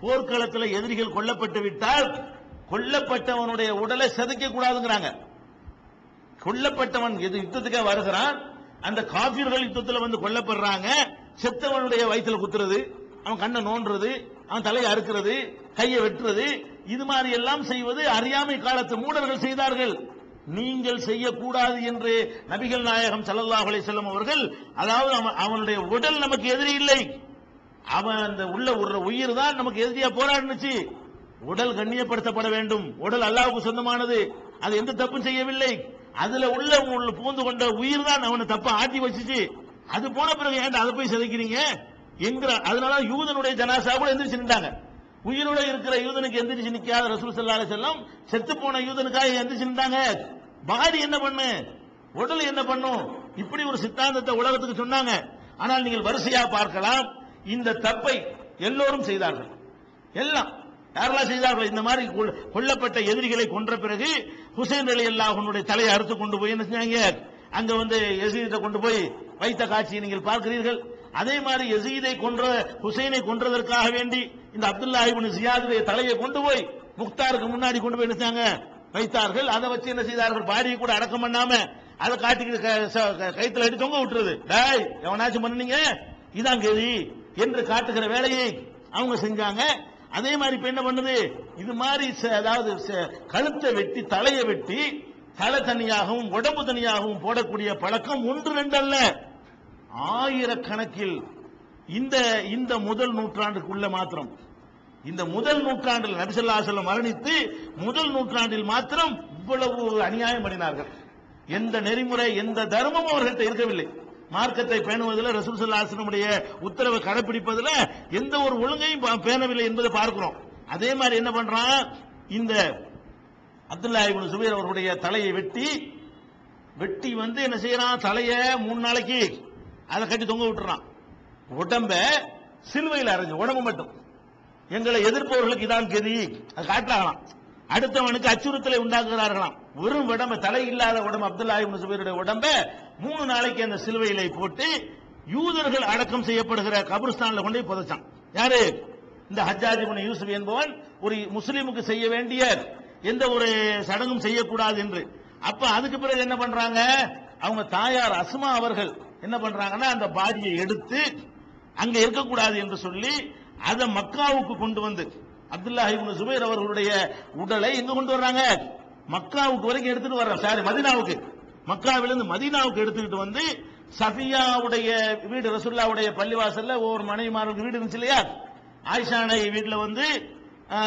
போர்க்களத்தில் எதிரிகள் கொல்லப்பட்டு விட்டால் கொல்லப்பட்டவனுடைய உடலை செதுக்க கூடாதுங்கிறாங்க. கொல்லப்பட்டவன் எது யுத்தத்துக்கே வருகிறான் அந்த காபிர்கள் யுத்தத்தில் வந்து கொல்லப்படுறாங்க செத்தவனுடைய வயிற்றுல குத்துறது அவன் கண்ணை நோண்டுறது அவன் தலையை அறுக்கிறது கையை வெட்டுறது இது மாதிரி எல்லாம் செய்வது அறியாமை காலத்து மூடர்கள் செய்தார்கள். நீங்கள் செய்யக்கூடாது என்று நபிகள் நாயகம் சல்லல்லாஹ் அலி செல்லம் அவர்கள் அதாவது அவன்- அவனுடைய உடல் நமக்கு எதிரி இல்லை. அவன் அந்த உள்ள ஒரு உயிர் தான் நமக்கு எதிரியா போராடுனுச்சு. உடல் கண்ணியப்படுத்தப்பட வேண்டும். உடல் அல்லாவுக்கு சொந்தமானது. அது எந்த தப்பும் செய்யவில்லை. அதுல உள்ள உள்ள பூந்து கொண்ட உயிர் தான் அவனை தப்ப ஆட்டி வச்சுச்சு. அது போன பிறகு ஏன்டா அதை போய் சிதைக்கிறீங்க? என்கிற அதனால யூதனுடைய ஜனாசா கூட எந்திரிச்சு நின்றாங்க. உயிரோட இருக்கிற யூதனுக்கு எந்திரிச்சு நிக்காத ரசூல் ஸல்லல்லாஹு செல்லம் செத்து போன யூதனுக்காக எந்திரிச்சு நின்றாங்க. பாடி என்ன பண்ணு? உடல் என்ன பண்ணும்? இப்படி ஒரு சித்தாந்தத்தை உலகத்துக்கு சொன்னாங்க. ஆனால் நீங்கள் வரிசையா பார்க்கலாம். இந்த தப்பை எல்லோரும் செய்தார்கள். எல்லாம். யாரெல்லாம் செய்தார்கள்? இந்த மாதிரி கொல்லப்பட்ட எதிரிகளை கொன்ற பிறகு ஹுசேன் அலி அல்லாஹனுடைய தலையை அறுத்து கொண்டு போய் என்ன செஞ்சாங்க? அங்க வந்து எசீதை கொண்டு போய் வைத்த காட்சியை நீங்கள் பார்க்கிறீர்கள். அதே மாதிரி எசீதை கொன்ற ஹுசைனை கொன்றதற்காக வேண்டி இந்த அப்துல்லா இபின் ஜியாதுடைய தலையை கொண்டு போய் முக்தாருக்கு முன்னாடி கொண்டு போய் என்ன செஞ்சாங்க? வைத்தார்கள். அதை வச்சு என்ன செய்தார்கள்? பாடியை கூட அடக்கம் பண்ணாம அதை காட்டிக்கிட்டு க- ச- க- அடி தொங்க விட்டுறது டேய் எவனாச்சும் பண்ணீங்க இதான் கேதி. என்று காட்டுகிற வேலையை அவங்க செஞ்சாங்க. அதே மாதிரி இப்ப என்ன பண்ணுது? இது மாதிரி ச- அதாவது ச- கழுத்தை வெட்டி தலையை வெட்டி தலை தனியாகவும் உடம்பு தனியாகவும் போடக்கூடிய பழக்கம் ஒன்று ரெண்டு அல்ல ஆயிரக்கணக்கில் இந்த இந்த முதல் நூற்றாண்டுக்குள்ள மாத்திரம். இந்த முதல் நூற்றாண்டில் நபிசல்லாசலம் மரணித்து முதல் நூற்றாண்டில் மாத்திரம் இவ்வளவு அநியாயம் பண்ணினார்கள். எந்த நெறிமுறை எந்த தர்மமும் அவர்கள்ட்ட இருக்கவில்லை. மார்க்கத்தை பேணுவதில் ரசூல் சல்லாசனுடைய உத்தரவை கடைபிடிப்பதில் எந்த ஒரு ஒழுங்கையும் பேணவில்லை என்பதை பார்க்கிறோம். அதே மாதிரி என்ன பண்றான்? இந்த அப்துல்லா இப்னு சுபீர் அவருடைய தலையை வெட்டி வெட்டி வந்து என்ன செய்யறான்? தலைய மூணு நாளைக்கு அதை கட்டி தொங்க விட்டுறான். உடம்ப சிலுவையில் அரைஞ்சு உடம்பு மட்டும். எங்களை எதிர்ப்பவர்களுக்கு இதான் கதி. அது காட்டாகலாம் அடுத்தவனுக்கு அச்சுறுத்தலை உண்டாக்குகிறார்களாம். வெறும் உடம்பு தலை இல்லாத உடம்பு அப்துல்லா இப்னு சுபைருடைய உடம்ப மூணு நாளைக்கு அந்த சிலுவையில போட்டு யூதர்கள் அடக்கம் செய்யப்படுகிற கபிரஸ்தான்ல கொண்டு போய் புதைச்சான். யாரு? இந்த ஹஜ்ஜாஜ் இப்னு யூசுப் என்பவன் ஒரு முஸ்லீமுக்கு செய்ய வேண்டிய எந்த ஒரு சடங்கும் செய்யக்கூடாது என்று. அப்ப அதுக்கு பிறகு என்ன பண்றாங்க? அவங்க தாயார் அஸ்மா அவர்கள் என்ன பண்றாங்கன்னா அந்த பாடியை எடுத்து அங்க இருக்கக்கூடாது என்று சொல்லி அதை மக்காவுக்கு கொண்டு வந்து அப்துல்லா இப்னு சுபைர் அவர்களுடைய உடலை எங்க கொண்டு வர்றாங்க? மக்காவுக்கு வரைக்கும் எடுத்துட்டு வர்றாங்க சாரி மதினாவுக்கு. மக்காவிலிருந்து மதீனாவுக்கு எடுத்துக்கிட்டு வந்து சஃபியாவுடைய வீடு ரசுல்லாவுடைய பள்ளிவாசல்ல ஒவ்வொரு மனைவிமாருக்கு வீடு இருந்துச்சு இல்லையா? ஆயிஷா நாயகி வீட்டில் வந்து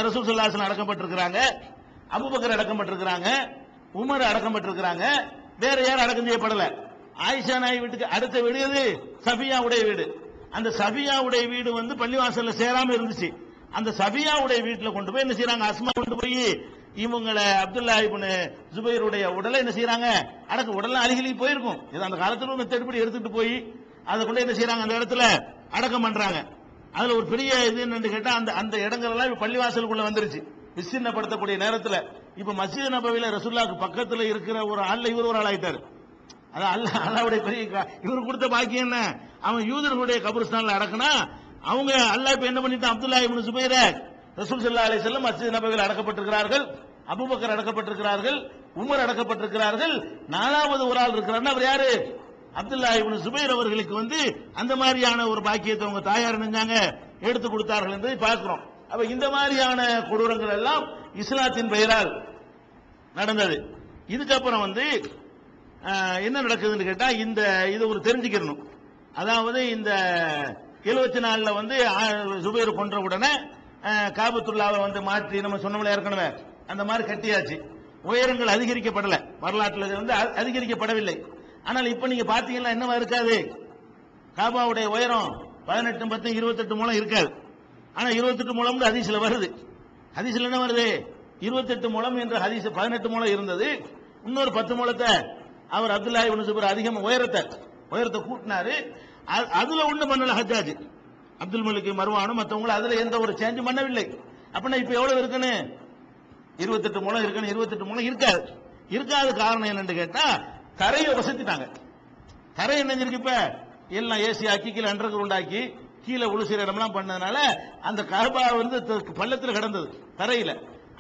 ரசூல் சுல்லாசன் அடக்கப்பட்டிருக்கிறாங்க. அபுபக்கர் அடக்கப்பட்டிருக்கிறாங்க. உமர் அடக்கப்பட்டிருக்கிறாங்க. வேற யாரும் அடக்கம் செய்யப்படல. ஆயிஷா நாய் வீட்டுக்கு அடுத்த வீடு எது? சஃபியாவுடைய வீடு. அந்த சஃபியாவுடைய வீடு வந்து பள்ளிவாசல்ல சேராம இருந்துச்சு. அந்த சஃபியாவுடைய வீட்டில் கொண்டு போய் என்ன செய்யறாங்க அஸ்மா கொண்டு போய் இவங்களை அப்துல்லா இப்னு ஜுபைருடைய உடலை என்ன செய்யறாங்க அடக்க உடலாம் அழுகிலி போயிருக்கும். இது அந்த காலத்துல தடுப்படி எடுத்துட்டு போய் அதை கொண்டு என்ன செய்யறாங்க அந்த இடத்துல அடக்கம் பண்றாங்க. அதுல ஒரு பெரிய இது என்னன்னு கேட்டா அந்த அந்த இடங்கள் எல்லாம் பள்ளிவாசலுக்குள்ள வந்துருச்சு. விசின்னப்படுத்தக்கூடிய நேரத்துல. இப்ப மசீத் நபவியில ரசூல்லாக்கு பக்கத்துல இருக்கிற ஒரு ஆள் இவர் ஒரு ஆள் ஆயிட்டாரு அதான் அல்ல அல்லாவுடைய பெரிய இவர் கொடுத்த பாக்கியம் என்ன? அவன் யூதர்களுடைய கபரிஸ்தான்ல அடக்குனா அவங்க அல்லாஹ் இப்ப என்ன பண்ணிட்டான்? அப்துல்லா இவனு சுபைர ரசூல் செல்லா அலி செல்லம் மஸ்ஜித் நபர்கள் அடக்கப்பட்டிருக்கிறார்கள். அபூபக்கர் அடக்கப்பட்டிருக்கிறார்கள். உமர் அடக்கப்பட்டிருக்கிறார்கள். நாலாவது ஒரு ஆள் இருக்கிறாருன்னா அவர் யாரு? அப்துல்லா இப்னு சுபைர் அவர்களுக்கு வந்து அந்த மாதிரியான ஒரு பாக்கியத்தை அவங்க தாயார் நினைஞ்சாங்க. எடுத்து கொடுத்தார்கள் என்பதை பார்க்கிறோம். அப்ப இந்த மாதிரியான கொடூரங்கள் எல்லாம் இஸ்லாத்தின் பெயரால் நடந்தது. இதுக்கப்புறம் வந்து என்ன நடக்குதுன்னு கேட்டா இந்த இது ஒரு தெரிஞ்சுக்கணும் அதாவது இந்த எழுபத்தி நாலுல வந்து சுபேர் கொன்ற உடனே காபத்துள்ளாவை வந்து மாற்றி நம்ம சொன்னோம்ல ஏற்கனவே. அந்த மாதிரி கட்டியாச்சு. உயரங்கள் அதிகரிக்கப்படல. வரலாற்றுல இது வந்து அ- அதிகரிக்கப்படவில்லை. ஆனால் இப்ப நீங்க பாத்தீங்கன்னா என்னவா இருக்காது? காபாவுடைய உயரம் பதினெட்டு பத்து இருபத்தெட்டு மூலம் இருக்காது. ஆனா இருபத்தெட்டு மூலம் ஹதீஸ்ல வருது. ஹதீஸ்ல என்ன வருது? இருபத்தெட்டு மூலம் என்ற ஹதீஸ் பதினெட்டு மூலம் இருந்தது. இன்னொரு பத்து மூலத்தை அவர் அப்துல்லா இப்னு சுபர் அதிகமாக உயரத்தை உயரத்தை கூட்டினாரு. அதுல ஒண்ணு பண்ணல ஹஜ்ஜாஜ். அப்துல் மலிக்கு மருவானும் மற்றவங்களும் அதுல எந்த ஒரு சேஞ்சும் பண்ணவில்லை. அப்படின்னா இப்ப எவ்வளவு இருக்குன்னு? இருபத்தெட்டு மூலம் இருக்குன்னு இருபத்தெட்டு மூலம் இருக்காது. இருக்காத காரணம் என்னன்னு கேட்டா தரையை வசத்திட்டாங்க. தரை என்ன செஞ்சிருக்கு இப்ப? எல்லாம் ஏசி ஆக்கி கீழே அண்டர் கிரவுண்ட் ஆக்கி கீழே உளுசிற இடம்லாம் பண்ணதுனால அந்த கபா வந்து பள்ளத்தில் கிடந்தது தரையில.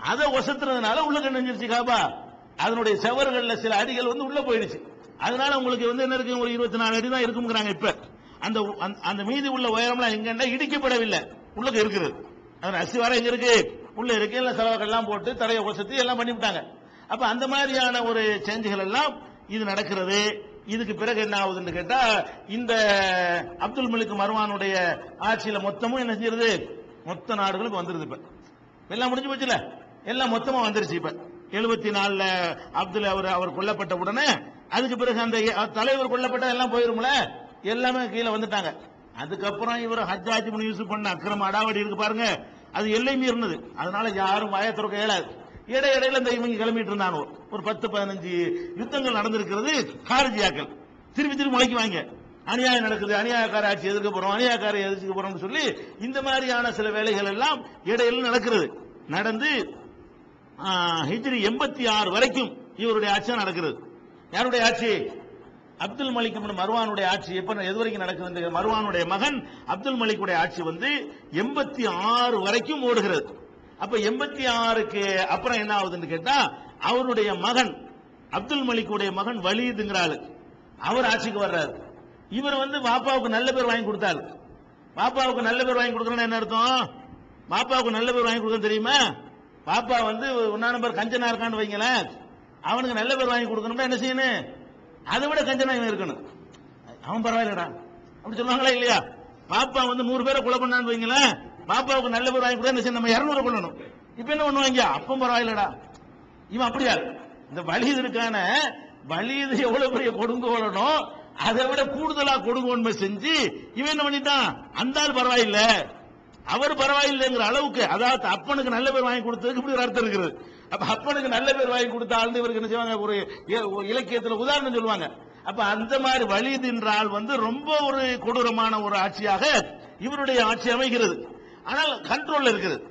அதை ஒசத்துறதுனால உள்ள கண்டுச்சு காபா? அதனுடைய செவர்கள்ல சில அடிகள் வந்து உள்ள போயிடுச்சு. அதனால உங்களுக்கு வந்து என்ன இருக்கு? ஒரு இருபத்தி நாலு அடி தான் இருக்குங்கிறாங்க இப்ப. அந்த அந்த- அந்த மீதி உள்ள உயரம்லாம் எங்கன்னா இடிக்கப்படவில்லை. உள்ள இருக்கிறது அதில் அஸ்திவாரம் எங்க இருக்கு? உள்ள இருக்கு. இல்லை செலவுகள்லாம் போட்டு தடையை உசத்து எல்லாம் பண்ணிவிட்டாங்க. அப்ப அந்த மாதிரியான ஒரு சேஞ்சுகள் எல்லாம் இது நடக்கிறது. இதுக்கு பிறகு என்ன ஆகுதுன்னு கேட்டா இந்த அப்துல் மலிக் மர்வானுடைய ஆட்சியில மொத்தமும் என்ன செய்யறது மொத்த நாடுகளுக்கு வந்துருது இப்ப. எல்லாம் முடிஞ்சு போச்சுல? எல்லாம் மொத்தமா வந்துருச்சு இப்ப. எழுபத்தி நாலுல அப்துல் அவர் அவர் கொல்லப்பட்ட உடனே அதுக்கு பிறகு அந்த தலைவர் கொல்லப்பட்ட எல்லாம் போயிரும்ல? எல்லாமே கீழே வந்துட்டாங்க. அதுக்கப்புறம் இவர் ஹஜ்ஜாஜ் முனி யூஸ் பண்ண அக்கிரம அடாவடி இருக்கு பாருங்க. அது எல்லை மீறினது அதனால யாரும் வாய திறக்க இயலாது. இடை இந்த இவங்க கிளம்பிட்டு இருந்தாங்க ஒரு பத்து பதினஞ்சு யுத்தங்கள் நடந்திருக்கிறது காரஜியாக்கள். திருப்பி திருப்பி முளைக்குவாங்க அநியாயம் நடக்குது அநியாயக்கார ஆட்சி எதிர்க்க போறோம் அநியாயக்கார எதிர்க்க போறோம்னு சொல்லி இந்த மாதிரியான சில வேலைகள் எல்லாம் இடையில நடக்கிறது. நடந்து ஹிஜ்ரி எண்பத்தி ஆறு வரைக்கும் இவருடைய ஆட்சி நடக்கிறது. யாருடைய ஆட்சி? அப்துல் மலிக் மருவானுடைய மர்வானுடைய ஆட்சி எப்ப எது வரைக்கும் நடக்குது மர்வானுடைய மகன் அப்துல் மலிக்குடைய ஆட்சி வந்து எண்பத்தி ஆறு வரைக்கும் ஓடுகிறது. அப்ப எண்பத்தி ஆறுக்கு அப்புறம் என்ன ஆகுதுன்னு கேட்டா அவருடைய மகன் அப்துல் மலிக்குடைய மகன் வலீதுங்கிற ஆளு அவர் ஆட்சிக்கு வர்றாரு. இவர் வந்து பாப்பாவுக்கு நல்ல பேர் வாங்கி கொடுத்தாரு. பாப்பாவுக்கு நல்ல பேர் வாங்கி கொடுக்கறேன்னு என்ன அர்த்தம்? பாப்பாவுக்கு நல்ல பேர் வாங்கி கொடுக்க தெரியுமா? பாப்பா வந்து ஒன்னா நம்பர் கஞ்சனா இருக்கான்னு வைங்களேன். அவனுக்கு நல்ல பேர் வாங்கி கொடுக்கணும்னா என்ன செய்யணும்? அதை விட கஞ்சனா இவன் இருக்கணும். அவன் பரவாயில்லடா. அப்படி சொல்லுவாங்களா இல்லையா? பாப்பா வந்து நூறு பேரை கொலை பண்ணான்னு வைங்களேன். பாப்பாவுக்கு நல்ல பேர் வாங்கி கூட என்ன நம்ம இரநூறு கொள்ளணும் இப்ப என்ன பண்ணுவாங்க அப்பம் பரவாயில்லடா. இவன் அப்படியா? இந்த வலிதற்கான வலிது எவ்வளவு பெரிய கொடுங்கோலனும் அதை விட கூடுதலா கொடுங்கோன்மை செஞ்சு இவன் என்ன பண்ணிட்டான்? அந்த ஆள் பரவாயில்ல. அவர் பரவாயில்லைங்கிற அளவுக்கு அதாவது அப்பனுக்கு நல்ல பேர் வாங்கி கொடுத்ததுக்கு இப்படி ஒரு அர்த்தம் இருக்குது. அப்ப அப்பனுக்கு நல்ல பேர் வாங்கி கொடுத்த ஆழ்ந்து இவருக்கு என்ன செய்வாங்க? ஒரு இ- இலக்கியத்துல உதாரணம் சொல்லுவாங்க. அப்ப அந்த மாதிரி வழி தின்றால் ஆள் வந்து ரொம்ப ஒரு கொடூரமான ஒரு ஆட்சியாக இவருடைய ஆட்சி அமைகிறது. ஆனால் கண்ட்ரோல் இருக்குது.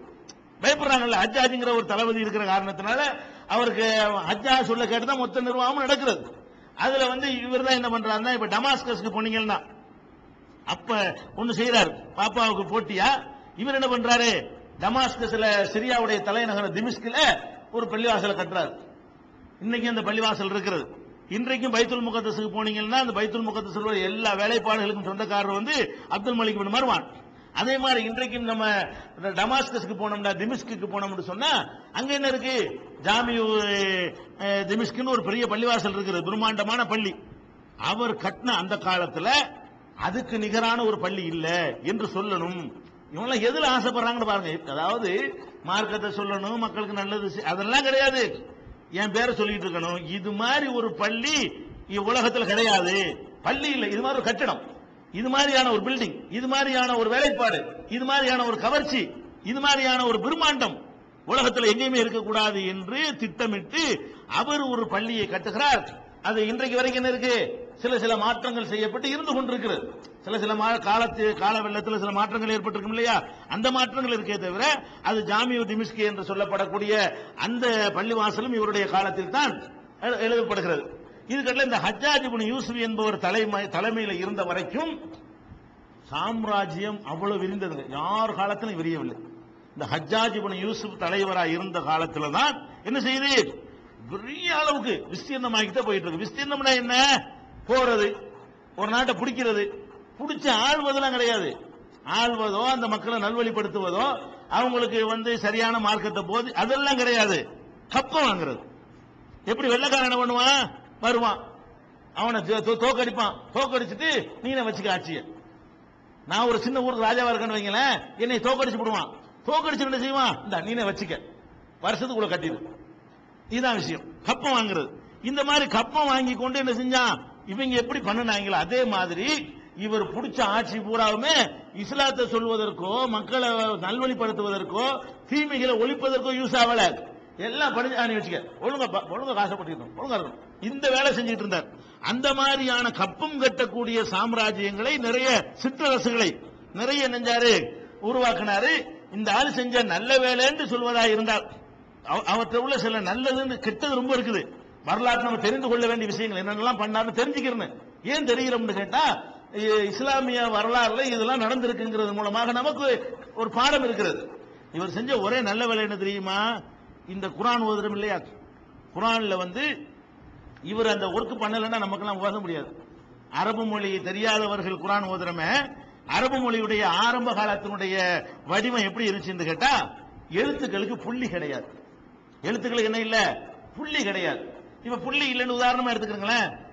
பயப்படுறாங்கல்ல ஹஜ்ஜாஜிங்கிற ஒரு தளபதி இருக்கிற காரணத்தினால அவருக்கு ஹஜ்ஜா சொல்ல கேட்டுதான் மொத்த நிர்வாகமும் நடக்கிறது. அதுல வந்து இவர் தான் என்ன பண்றாருன்னா இப்ப டமாஸ்கஸ்க்கு போனீங்கன்னா அப்ப ஒண்ணு செய்யறாரு பாப்பாவுக்கு போட்டியா? இவர் என்ன பண்றாரு? டமாஸ்கஸ்ல சிரியாவுடைய தலைநகர் திமிஸ்கில ஒரு பள்ளிவாசலை கட்டுறாரு. இன்னைக்கு அந்த பள்ளிவாசல் இருக்கிறது. இன்றைக்கும் பைத்துல் முகத்தசுக்கு போனீங்கன்னா அந்த பைத்துல் முகத்தசுல எல்லா வேலைப்பாடுகளுக்கும் சொந்தக்காரர் வந்து அப்துல் மலிக் பின் மருவான். அதே மாதிரி இன்றைக்கும் நம்ம டமாஸ்கஸ்க்கு போனோம்னா திமிஸ்குக்கு போனோம்னு சொன்னா அங்க என்ன இருக்கு? ஜாமியு அஹ், திமிஸ்குன்னு ஒரு பெரிய பள்ளிவாசல் இருக்குது. பிரம்மாண்டமான பள்ளி. அவர் கட்டின அந்த காலத்துல அதுக்கு நிகரான ஒரு பள்ளி இல்லை என்று சொல்லணும். இவங்களாம் எதுல ஆசைப்படுறாங்கன்னு பாருங்க. அதாவது மார்க்கத்தை சொல்லணும் மக்களுக்கு நல்லது அதெல்லாம் கிடையாது. என் பேரை சொல்லிட்டு இருக்கணும். இது மாதிரி ஒரு பள்ளி உலகத்தில் கிடையாது. பள்ளி இல்லை இது மாதிரி ஒரு கட்டிடம். இது மாதிரியான ஒரு பில்டிங் இது மாதிரியான ஒரு வேலைப்பாடு இது மாதிரியான ஒரு கவர்ச்சி இது மாதிரியான ஒரு பிரம்மாண்டம் உலகத்தில் எங்கேயுமே இருக்கக்கூடாது என்று திட்டமிட்டு அவர் ஒரு பள்ளியை கட்டுகிறார். அது இன்றைக்கு வரைக்கும் என்ன இருக்கு? சில சில மாற்றங்கள் செய்யப்பட்டு இருந்து கொண்டிருக்கிறது. சில சில மா- காலத்து கால வெள்ளத்தில் சில மாற்றங்கள் ஏற்பட்டிருக்கும் இல்லையா? அந்த மாற்றங்கள் இருக்கே தவிர அது ஜாமியு திமிஸ்கி என்று சொல்லப்படக்கூடிய அந்த பள்ளிவாசலும் இவருடைய காலத்தில் தான் எழுதப்படுகிறது. இதுக்கடல இந்த ஹஜ்ஜாஜ் இப்னு யூசுப் என்பவர் தலைமை தலைமையில் இருந்த வரைக்கும் சாம்ராஜ்யம் அவ்வளவு விரிந்தது யார் காலத்திலும் விரியவில்லை. இந்த ஹஜ்ஜாஜ் இப்னு யூசுப் தலைவராக இருந்த காலத்தில் தான் என்ன செய்யுது? பெரிய அளவுக்கு விஸ்தீர்ணமாகிட்டே போயிட்டு இருக்கு. விஸ்தீர்ணம்னா என்ன? போறது ஒரு நாட்டை பிடிக்கிறது பிடிச்ச ஆள்வதெல்லாம் கிடையாது. ஆள்வதோ அந்த மக்களை நல்வழிப்படுத்துவதோ அவங்களுக்கு வந்து சரியான மார்க்கத்தை போது அதெல்லாம் கிடையாது. கப்பம் வாங்குறது. எப்படி வெள்ளக்காரன் என்ன பண்ணுவான்? வருவான். அவனை தோ- தோ- தோக்கடிப்பான். தோக்கடிச்சிட்டு நீனை வச்சுக்க ஆட்சியை. நான் ஒரு சின்ன ஊருக்கு ராஜாவா இருக்கேன்னு வைங்களேன் என்னை தோக்கடிச்சு விடுவான். தோக்கடிச்சு என்ன செய்வான்? இந்த நீனை வச்சுக்க. வருஷத்துக்குள்ள கட்டிடு. இதுதான் விஷயம். கப்பம் வாங்குறது. இந்த மாதிரி கப்பம் வாங்கி கொண்டு என்ன செஞ்சான்? இவங்க எப்படி பண்ணுனாங்களோ அதே மாதிரி இவர் பிடிச்ச ஆட்சி பூராவுமே இஸ்லாத்தை சொல்வதற்கோ மக்களை நல்வழிப்படுத்துவதற்கோ தீமைகளை ஒழிப்பதற்கோ யூஸ் ஆகல. எல்லாம் படிச்சு வச்சுக்க. ஒழுங்கா ஒழுங்க ஒழுங்கா காசப்பட்டிருக்கணும் ஒழுங்கா இருக்கணும். இந்த வேலை செஞ்சுட்டு இருந்தார். அந்த மாதிரியான கப்பம் கட்டக்கூடிய சாம்ராஜ்யங்களை நிறைய சிற்றரசுகளை நிறைய நெஞ்சாரு உருவாக்கினாரு. இந்த ஆள் செஞ்ச நல்ல வேலைன்னு சொல்வதா இருந்தால் அவ- அவற்றை உள்ள சில நல்லதுன்னு கெட்டது ரொம்ப இருக்குது. வரலாற்று நம்ம தெரிந்து கொள்ள வேண்டிய விஷயங்கள் என்னென்னலாம் பண்ணாருன்னு தெரிஞ்சுக்கிறேன்னு. ஏன் தெரிகிறோம்னு கேட்டா இ- இஸ்லாமிய வரலாறுல இதெல்லாம் நடந்திருக்குங்கிறது மூலமாக நமக்கு ஒரு பாடம் இருக்கிறது. இவர் செஞ்ச ஒரே நல்ல வேலை என்ன தெரியுமா? இந்த குரான் ஓதுறோம் இல்லையா? குரான்ல வந்து இவர் அந்த ஒர்க் பண்ணலைன்னா நமக்கெல்லாம் ஓத முடியாது. அரபு மொழி தெரியாதவர்கள் குரான் ஓதுறமே அரபு மொழியுடைய ஆரம்ப காலத்தினுடைய வடிவம் எப்படி இருந்துச்சுன்னு கேட்டா எழுத்துக்களுக்கு புள்ளி கிடையாது. எழுத்துக்களுக்கு என்ன இல்லை? புள்ளி கிடையாது. இப்ப புள்ளி இல்லைன்னு உதாரணமா எடுத்துக்கிறீங்களேன்.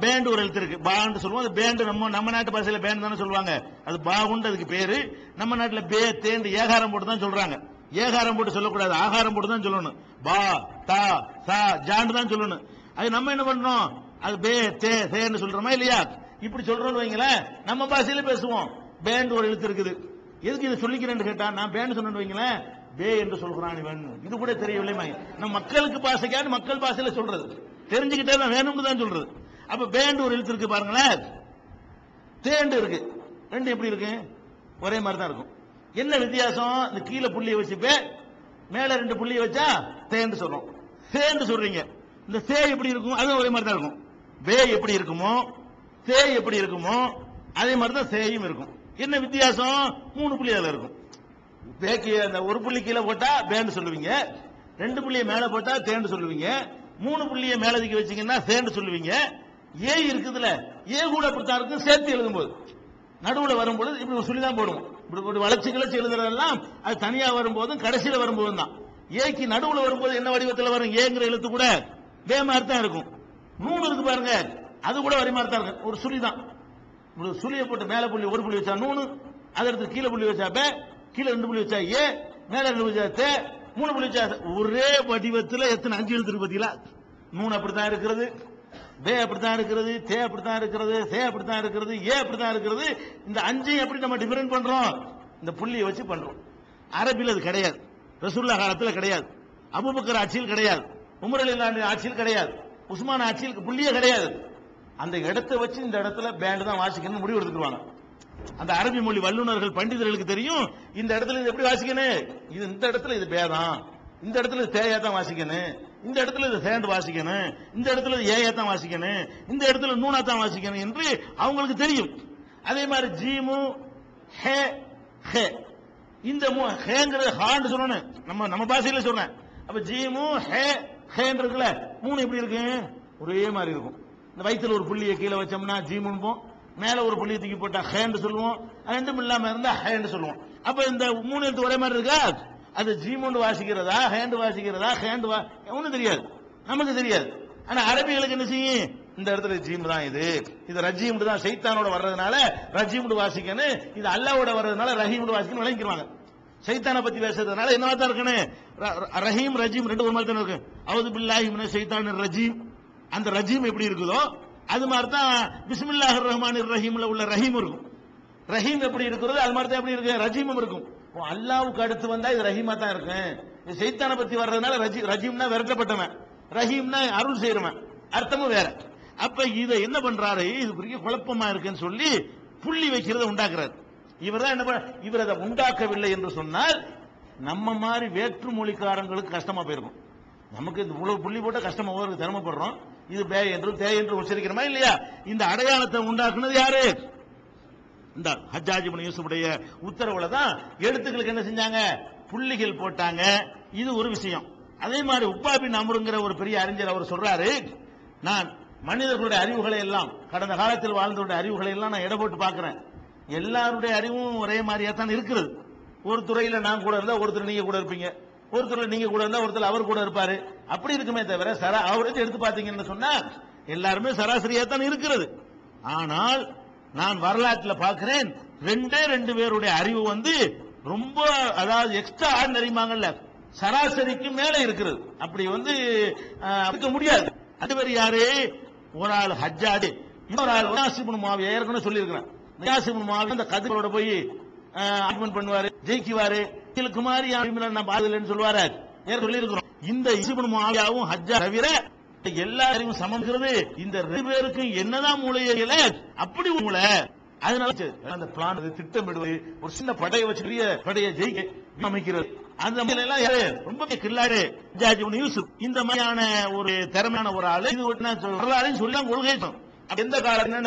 பேண்ட் ஒரு எழுத்து இருக்கு. பாண்டு சொல்லுவோம். அது பேண்டு நம்ம நம்ம நாட்டு பாஷையில பேண்ட் தானே சொல்லுவாங்க. அது பாகுண்டு அதுக்கு பேரு. நம்ம நாட்டுல பே தேண்டு ஏகாரம் போட்டு தான் சொல்றாங்க. ஏகாரம் போட்டு சொல்லக்கூடாது. ஆகாரம் போட்டு தான் சொல்லணும். பா தா சா ஜாண்டு தான் சொல்லணும். அது நம்ம என்ன பண்றோம்? அது பே தே தேன்னு சொல்றோமா இல்லையா? இப்படி சொல்றோம்னு வைங்களேன். நம்ம பாஷையில பேசுவோம். பேண்ட் ஒரு எழுத்து இருக்குது. எதுக்கு இதை சொல்லிக்கிறேன்னு கேட்டா நான் பேண்ட் சொன்னேன்னு வைங்களேன். பே என்று சொல்கிறான் இவன். இது கூட தெரியவில்லை நம்ம மக்களுக்கு பாசைக்கான மக்கள் பாசையில சொல்றது. தெரிஞ்சுக்கிட்டே தான் வேணும்னு தான் சொல்றது. அப்ப பேண்டு ஒரு எழுத்து இருக்கு பாருங்களேன். தேண்டு இருக்கு. ரெண்டு எப்படி இருக்கு? ஒரே மாதிரி தான் இருக்கும். என்ன வித்தியாசம்? இந்த கீழே புள்ளியை வச்சு பே மேல ரெண்டு புள்ளியை வச்சா தேண்டு சொல்றோம். தேண்டு சொல்றீங்க. இந்த சே எப்படி இருக்கும்? அதுவும் ஒரே மாதிரி தான் இருக்கும். பே எப்படி இருக்குமோ சே எப்படி இருக்குமோ அதே மாதிரி தான் சேயும் இருக்கும். என்ன வித்தியாசம்? மூணு புள்ளி அதில் இருக்கும். பேக்கு அந்த ஒரு புள்ளி கீழே போட்டா பேன்னு சொல்லுவீங்க. ரெண்டு புள்ளியை மேல போட்டா தேண்டு சொல்லுவீங்க. மூணு புள்ளியை மேல தூக்கி வச்சீங்கன்னா சேன்னு சொல்லுவீங்க. ஏ இருக்குதுல ஏ கூட அப்படித்தான் இருக்கு. சேர்த்து எழுதும்போது. நடுவுல வரும்போது இப்படி சொல்லி தான் போடுவோம். இப்படி இப்படி வளர்ச்சி கிளச்சி எழுதுறதெல்லாம் அது தனியா வரும்போதும் கடைசியில வரும்போதும் தான். ஏக்கு நடுவுல வரும்போது என்ன வடிவத்தில் வரும்? ஏங்கிற எழுத்து கூட வே மாதிரி தான் இருக்கும். நூல் இருக்கு பாருங்க. அது கூட வரி மாதிரி தான் இருக்கும் ஒரு சுழி தான் ஒரு சுழியை போட்டு மேல புள்ளி ஒரு புள்ளி வச்சா நூணு அதை எடுத்து கீழே புள்ளி வச்சா பே கீழே ரெண்டு புள்ளி வச்சா ஏ மேல ரெண்டு புள்ளி வச்சா தே மூணு புள்ளி வச்சா ஒரே வடிவத்தில் எத்தனை அஞ்சு எழுத்து பார்த்தீங்களா நூன் அப்படித்தான் இருக்கிறது பே அப்படித்தான் இருக்கிறது தே அப்படித்தான் இருக்கிறது சே அப்படித்தான் இருக்கிறது ஏ அப்படித்தான் இருக்கிறது. இந்த அஞ்சையும் எப்படி நம்ம டிஃபரெண்ட் பண்றோம்? இந்த புள்ளியை வச்சு பண்றோம். அரபில் அது கிடையாது. ரசூல்லா காலத்தில் கிடையாது. அபுபக்கர் ஆட்சியில் கிடையாது. உமர் அலி ஆட்சியில் கிடையாது. உஸ்மான் ஆட்சியில் புள்ளியே கிடையாது. அந்த இடத்தை வச்சு இந்த இடத்துல பேண்ட் தான் வாசிக்கணும்னு முடிவு எடுத்துக்குவாங்க அந்த அரபி மொழி வல்லுநர்கள் பண்டிதர்களுக்கு தெரியும் இந்த இடத்துல இது எப்படி வாசிக்கணும்? இது இந்த இடத்துல இது பேதான். இந்த இடத்துல இது தேயா தான் வாசிக்கணும். இந்த இடத்துல இது சேண்டு வாசிக்கணும். இந்த இடத்துல ஏயா தான் வாசிக்கணும். இந்த இடத்துல நூனா தான் வாசிக்கணும் என்று அவங்களுக்கு தெரியும். அதே மாதிரி ஜீமு ஹே ஹே. இந்த மூ- ஹேங்கிறது ஹான்னு சொல்லணும். நம்ம நம்ம பாஷையில சொன்னேன். அப்ப ஜீமு ஹே ஹேன்னு இருக்குல்ல மூணு எப்படி இருக்கு? ஒரே மாதிரி இருக்கும். இந்த வயித்துல ஒரு புள்ளியை கீழே வச்சோம்னா ஜீமுன்போம் மேலே ஒரு புள்ளியை தூக்கி போட்டா ஹேன்னு சொல்லுவோம். அது ரெண்டும் இல்லாம இருந்தா ஹேன்னு சொல்லுவோம். அப்போ இந்த மூணு எழுத்து ஒரே மாதிரி இருக்கா? அது ஜீமோண்டு வாசிக்கிறதா? ஹேண்டு வாசிக்கிறதா? ஹேண்டு வா ஒன்றும் தெரியாது. நமக்கு தெரியாது. ஆனால் அரபிகளுக்கு என்ன செய்யும்? இந்த இடத்துல ஜீம் தான் இது. இது ரஜீம் தான். சைத்தானோட வர்றதுனால ரஜீம்டு வாசிக்கணும் இது அல்லாவோட வர்றதுனால ரஹீம்டு வாசிக்கணும் விளங்கிடுவாங்க சைத்தானை பத்தி பேசுறதுனால என்னவா தான் இருக்கணும்? ர- ர- ரஹீம் ரஜீம் ரெண்டு ஒரு மாதிரி தானே இருக்கு. அவது பில்லாஹிம் சைத்தான் ரஜீம். அந்த ரஜீம் எப்படி இருக்குதோ அது மாதிரி தான் பிஸ்மில்லாஹ் ரஹ்மான் ரஹீம்ல உள்ள ரஹீம் இருக்கும். ரஹீம் எப்படி இருக்கிறது அது மாதிரி தான் எப்படி இருக்கு? ரஜீமும் இருக்கும். ஓ, அல்லாவுக்கு அடுத்து வந்தா இது ரஹீமா தான் இருக்கும். இது சைத்தானை பத்தி வர்றதுனால ரஜி ரஜீம்னா விரட்டப்பட்டவன். ரஹீம்னா அருள் செய்யறவன் அர்த்தமும் வேற. அப்ப இதை என்ன பண்றாரு? இது பெரிய குழப்பமா இருக்குன்னு சொல்லி புள்ளி வைக்கிறத உண்டாக்குறாரு. இவர் தான் என்ன பண்ண இவர் அதை உண்டாக்கவில்லை என்று சொன்னால் நம்ம மாதிரி வேற்று மொழிக்காரங்களுக்கு கஷ்டமா போயிருக்கும். நமக்கு இந்த இவ்வளவு புள்ளி போட்டால் கஷ்டமாக போறது சிரமப்படுறோம். இது பே என்றும் தே என்று உச்சரிக்கிறோமா இல்லையா? இந்த அடையாளத்தை உண்டாக்குனது யாரு? இந்த ஹஜ்ஜாஜி யூசுடைய யூசுஃபுடைய உத்தரவுல தான் எழுத்துக்களுக்கு என்ன செஞ்சாங்க? புள்ளிகள் போட்டாங்க. இது ஒரு விஷயம். அதே மாதிரி உப்பாபின் அமருங்கிற ஒரு பெரிய அறிஞர் அவர் சொல்றாரு நான் மனிதர்களுடைய அறிவுகளை எல்லாம் கடந்த காலத்தில் வாழ்ந்தவருடைய அறிவுகளை எல்லாம் நான் இடப்பட்டு போட்டு பார்க்கிறேன். எல்லாருடைய அறிவும் ஒரே மாதிரியா தான் இருக்கிறது. ஒரு துறையில நான் கூட இருந்தா ஒருத்தர் நீங்க கூட இருப்பீங்க. ஒருத்தர் நீங்க கூட இருந்தா ஒருத்தர் அவர் கூட இருப்பாரு. அப்படி இருக்குமே தவிர சரா அவரே எடுத்து பாத்தீங்கன்னு சொன்னா எல்லாருமே சராசரியா தான் இருக்கிறது. ஆனால் நான் வரலாற்றுல பார்க்கிறேன் ரெண்டே ரெண்டு பேருடைய அறிவு வந்து ரொம்ப அதாவது எக்ஸ்ட்ரா ஆர்டினரிமாங்கல்ல சராசரிக்கு மேல இருக்கிறது. அப்படி வந்து ஆஹ், இருக்க முடியாது. அது பேர் யாரு? ஒரு ஆள் ஹஜ்ஜாது இன்னொரு ஆள் நியாசிபுன் மாவி ஏற்கனவே சொல்லியிருக்கிறேன். நியாசிபுன் மாவி அந்த கதிரோட போய் ஆர்குமெண்ட் பண்ணுவாரு ஜெயிக்குவாரு. குமாரி நான் பாதலன்னு சொல்லுவாரு. ஏற்கனவே இந்த இசுபுன் மாவியாவும் ஹஜ்ஜா தவிர எல்லாரையும் சமங்கிறது இந்த ரெண்டு பேருக்கும் என்னதான் மூளையில அப்படி மூளை. அதனால அந்த பிளான் திட்டமிடுவது ஒரு சின்ன படையை வச்சு பெரிய படையை ஜெயிக்க அமைக்கிறது. அந்த மாதிரி எல்லாம் யாரு? ரொம்ப கில்லாடு ஜாஜி யூசுப். இந்த மாதிரியான ஒரு திறமையான ஒரு ஆளு இது ஒரு நான் சொல்ல- வரலாறையும் சொல்லலாம் கொள்கை எந்த காலம்